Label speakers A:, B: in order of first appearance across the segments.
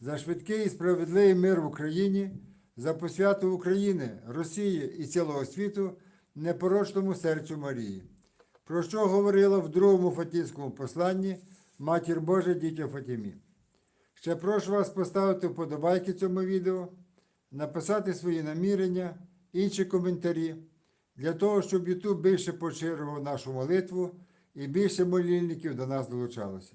A: за швидкий і справедливий мир в Україні, за посвяту України, Росії і цілого світу непорочному серцю Марії. Про що говорила в другому Фатівському посланні Матір Божа дітям Фатімі. Ще прошу вас поставити вподобайки цьому відео, написати свої намірення, інші коментарі, для того, щоб YouTube більше поширював нашу молитву і більше молільників до нас долучалося.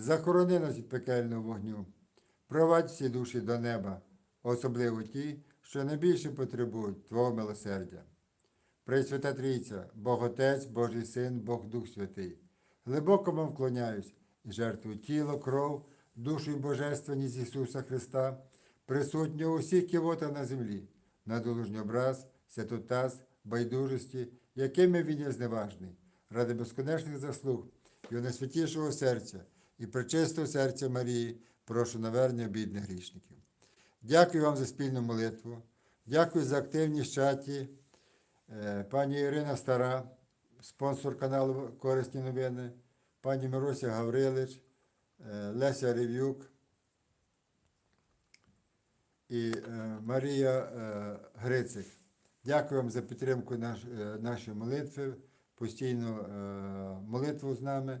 A: захорони нас від пекельного вогню, провадь всі душі до неба, особливо ті, що найбільше потребують Твого милосердя. Пресвята Трійця, Бог Отець, Божий Син, Бог Дух Святий. Глибоко вам вклоняюсь і жертвую тіло, кров, душу і божественність Ісуса Христа, присутнього у всіх кивота на землі, на долужній образ, святотаз, байдужості, якими він є зневажний, ради безконечних заслуг його найсвятішого серця і пречистого серця Марії, прошу навернення бідних грішників. Дякую вам за спільну молитву. Дякую за активність чаті. Е, Пані Ірина Стара, спонсор каналу Корисні новини, пані Мирося Гаврилич, е, Леся Рев'юк і е, Марія Грицик. Дякую вам за підтримку наш, нашої молитви, постійну молитву з нами.